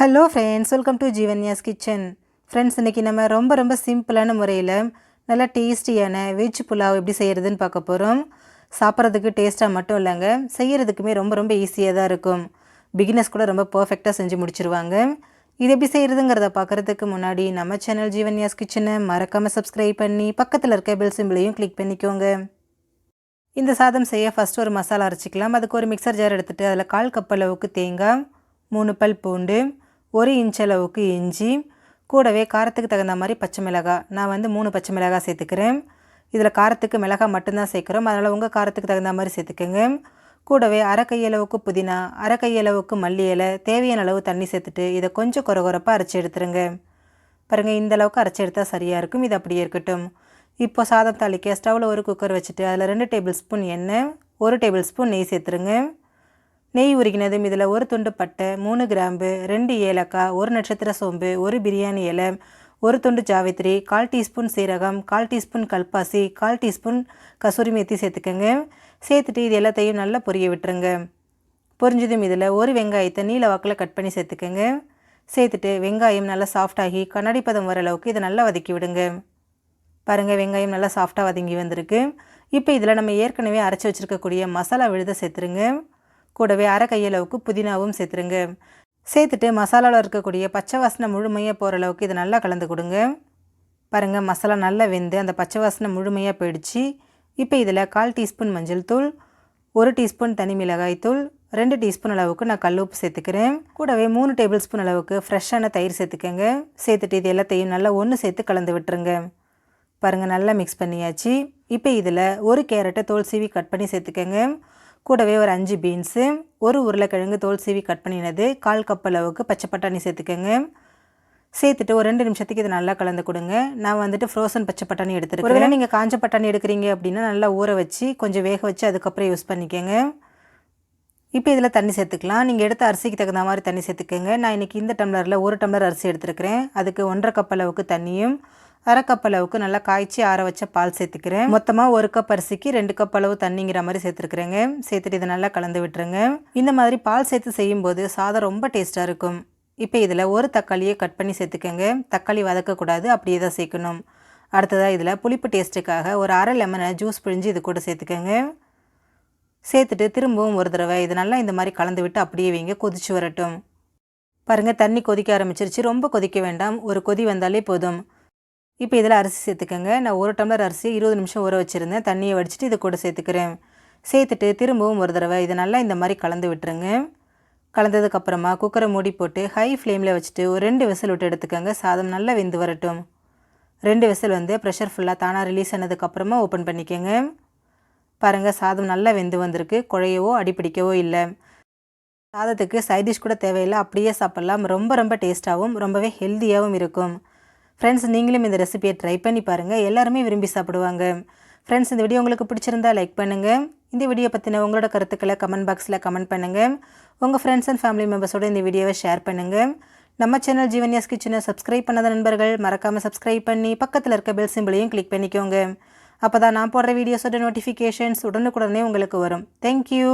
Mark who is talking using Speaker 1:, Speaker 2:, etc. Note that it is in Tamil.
Speaker 1: Hello friends welcome to Jeevanya's kitchen friends இன்றைக்கி நம்ம ரொம்ப ரொம்ப சிம்பிளான முறையில் நல்லா டேஸ்டியான வெஜ் புலாவ் எப்படி செய்கிறதுன்னு பார்க்க போகிறோம் சாப்பிட்றதுக்கு டேஸ்ட்டாக மட்டும் இல்லைங்க. செய்கிறதுக்குமே ரொம்ப ரொம்ப ஈஸியாக தான் இருக்கும். பிகினர்ஸ் கூட ரொம்ப பர்ஃபெக்டாக செஞ்சு முடிச்சிருவாங்க. இது எப்படி செய்கிறதுங்கிறத பார்க்குறதுக்கு முன்னாடி நம்ம சேனல் ஜீவன்யாஸ் கிச்சனை மறக்காமல் சப்ஸ்கிரைப் பண்ணி பக்கத்தில் இருக்க பெல் சிம்பிளையும் கிளிக் பண்ணிக்கோங்க. இந்த சாதம் செய்ய ஃபஸ்ட்டு ஒரு மசாலா அரைச்சிக்கலாம். அதுக்கு ஒரு மிக்சர் ஜார் எடுத்துகிட்டு அதில் கால் கப் அளவுக்கு தேங்காய் மூணு பல் பூண்டு ஒரு இன்ச் அளவுக்கு இஞ்சி கூடவே காரத்துக்கு தகுந்த மாதிரி பச்சை மிளகாய் நான் வந்து மூணு பச்சை மிளகாய் சேர்த்துக்கிறேன். இதில் காரத்துக்கு மிளகாய் மட்டும்தான் சேர்க்குறோம். அதனால் உங்கள் காரத்துக்கு தகுந்த மாதிரி சேர்த்துக்கோங்க. கூடவே அரை கையளவுக்கு புதினா அரை கையளவுக்கு மல்லி இலை தேவையான அளவு தண்ணி சேர்த்துட்டு இதை கொஞ்சம் குறகுறப்பாக அரைச்சி எடுத்துருங்க. பாருங்கள் இந்த அளவுக்கு அரைச்சி எடுத்தால் சரியாக இருக்கும். இது அப்படியே இருக்கட்டும். இப்போ சாதம் தாளிக்க ஸ்டவ்வில் ஒரு குக்கர் வச்சுட்டு அதில் ரெண்டு டேபிள் ஸ்பூன் எண்ணெய் ஒரு டேபிள் ஸ்பூன் நெய் சேர்த்துருங்க. நெய் உருகினதும் இதில் ஒரு துண்டு பட்டை மூணு கிராம்பு ரெண்டு ஏலக்காய் ஒரு நட்சத்திர சோம்பு ஒரு பிரியாணி இலை ஒரு துண்டு ஜாவித்ரி கால் டீஸ்பூன் சீரகம் கால் டீஸ்பூன் கல்பாசி கால் டீஸ்பூன் கசூரி மேத்தி சேர்த்துக்கோங்க. சேர்த்துட்டு இது எல்லாத்தையும் நல்லா பொரிய விட்டுருங்க. பொரிஞ்சதும் இதில் ஒரு வெங்காயத்தை நீல வாக்கில் கட் பண்ணி சேர்த்துக்கோங்க. சேர்த்துட்டு வெங்காயம் நல்லா சாஃப்டாகி கண்ணாடி பதம் வர அளவுக்கு இதை நல்லா வதக்கி விடுங்க. பாருங்கள் வெங்காயம் நல்லா சாஃப்டாக வதங்கி வந்திருக்கு. இப்போ இதில் நம்ம ஏற்கனவே அரைச்சி வச்சுருக்கக்கூடிய மசாலா விழுத சேர்த்துருங்க. கூடவே அரை கையளவுக்கு புதினாவும் சேர்த்துருங்க. சேர்த்துட்டு மசாலாவில் இருக்கக்கூடிய பச்சை வாசனை முழுமையாக போகிற அளவுக்கு இதை நல்லா கலந்து கொடுங்க. பாருங்கள் மசாலா நல்லா வெந்து அந்த பச்சை வாசனை முழுமையாக போயிடுச்சு. இப்போ இதில் கால் டீஸ்பூன் மஞ்சள் தூள் ஒரு டீஸ்பூன் தனி மிளகாய் தூள் ரெண்டு டீஸ்பூன் அளவுக்கு நான் கல்லுப்பு சேர்த்துக்கிறேன். கூடவே மூணு டேபிள் ஸ்பூன் அளவுக்கு ஃப்ரெஷ்ஷான தயிர் சேர்த்துக்கோங்க. சேர்த்துட்டு இது எல்லாத்தையும் நல்லா ஒன்று சேர்த்து கலந்து விட்டுருங்க. பாருங்கள் நல்லா மிக்ஸ் பண்ணியாச்சு. இப்போ இதில் ஒரு கேரட்டை தோல் சீவி கட் பண்ணி சேர்த்துக்கோங்க. கூடவே ஒரு அஞ்சு பீன்ஸு ஒரு உருளைக்கிழங்கு தோல் சீவி கட் பண்ணினது கால் கப் அளவுக்கு பச்சை பட்டாணி சேர்த்துக்கோங்க. சேர்த்துட்டு ஒரு ரெண்டு நிமிஷத்துக்கு இதை நல்லா கலந்து கொடுங்க. நான் வந்துட்டு ஃப்ரோசன் பச்சை பட்டாணி எடுத்துருக்கேன் ஒருவேளை நீங்கள் காஞ்ச பட்டாணி எடுக்கிறீங்க அப்படின்னா நல்லா ஊற வச்சு கொஞ்சம் வேக வச்சு அதுக்கப்புறம் யூஸ் பண்ணிக்கோங்க. இப்போ இதில் தண்ணி சேர்த்துக்கலாம். நீங்கள் எடுத்த அரிசிக்கு தகுந்த மாதிரி தண்ணி சேர்த்துக்கோங்க. நான் இன்றைக்கி இந்த டம்ளரில் ஒரு டம்ளர் அரிசி எடுத்துருக்கிறேன். அதுக்கு ஒன்றரை கப் அளவுக்கு தண்ணியும் அரை கப் அளவுக்கு நல்லா காய்ச்சி ஆற வச்ச பால் சேர்த்துக்கிறேன். மொத்தமாக ஒரு கப் அரிசிக்கு ரெண்டு கப் அளவு தண்ணிங்கிற மாதிரி சேர்த்துருக்குறேங்க. சேர்த்துட்டு இதை நல்லா கலந்து விட்டுருங்க. இந்த மாதிரி பால் சேர்த்து செய்யும்போது சாதம் ரொம்ப டேஸ்ட்டாக இருக்கும். இப்போ இதில் ஒரு தக்காளியை கட் பண்ணி சேர்த்துக்கோங்க. தக்காளி வதக்கக்கூடாது அப்படியே தான் சேர்க்கணும். அடுத்ததாக இதில் புளிப்பு டேஸ்ட்டுக்காக ஒரு அரை லெமனை ஜூஸ் பிழிஞ்சு இது கூட சேர்த்துக்கோங்க. சேர்த்துட்டு திரும்பவும் ஒரு தடவை இது நல்லா இந்த மாதிரி கலந்து விட்டு அப்படியே வைங்க கொதிச்சு வரட்டும். பாருங்கள் தண்ணி கொதிக்க ஆரம்பிச்சிருச்சு. ரொம்ப கொதிக்க வேண்டாம். ஒரு கொதி வந்தாலே போதும். இப்போ இதில் அரிசி சேர்த்துக்கோங்க. நான் ஒரு டம்ளர் அரிசி இருபது நிமிஷம் ஊற வச்சுருந்தேன். தண்ணியை வடிச்சிட்டு இது கூட சேர்த்துக்கிறேன். சேர்த்துட்டு திரும்பவும் ஒரு தடவை இதை நல்லா இந்த மாதிரி கலந்து விட்டுருங்க. கலந்ததுக்கப்புறமா குக்கரை மூடி போட்டு ஹை ஃப்ளேமில் வச்சுட்டு ஒரு ரெண்டு விசில் விட்டு எடுத்துக்கோங்க. சாதம் நல்லா வெந்து வரட்டும். ரெண்டு விசில் வந்து ப்ரெஷர் ஃபுல்லாக தானாக ரிலீஸ் ஆனதுக்கப்புறமா ஓப்பன் பண்ணிக்கோங்க. பாருங்கள் சாதம் நல்லா வெந்து வந்திருக்கு. குழையவோ அடிப்பிடிக்கவோ இல்லை. சாதத்துக்கு சைடிஷ் கூட தேவையில்லை. அப்படியே சாப்பிட்லாம். ரொம்ப ரொம்ப டேஸ்ட்டாகவும் ரொம்பவே ஹெல்த்தியாகவும் இருக்கும். ஃப்ரெண்ட்ஸ் நீங்களும் இந்த ரெசிபியை ட்ரை பண்ணி பாருங்கள் எல்லாருமே விரும்பி சாப்பிடுவாங்க. ஃப்ரெண்ட்ஸ் இந்த வீடியோ உங்களுக்கு பிடிச்சிருந்தா லைக் பண்ணுங்கள் இந்த வீடியோ பற்றின உங்களோட கருத்துக்களை கமெண்ட் பாக்ஸில் கமெண்ட் பண்ணுங்கள் உங்கள் ஃப்ரெண்ட்ஸ் அண்ட் ஃபேமிலி மெம்பர்ஸோட இந்த வீடியோவை ஷேர் பண்ணுங்கள் நம்ம சேனல் ஜீவன்யாஸ் கிச்சனை சப்ஸ்கிரைப் பண்ணாத நண்பர்கள் மறக்காமல் சப்ஸ்கிரைப் பண்ணி பக்கத்தில் இருக்க பெல் சிம்பிளையும் கிளிக் பண்ணிக்கோங்க. அப்போ தான் நான் போடுற வீடியோஸோட நோட்டிஃபிகேஷன்ஸ் உடனுக்குடனே உங்களுக்கு வரும். தேங்க்யூ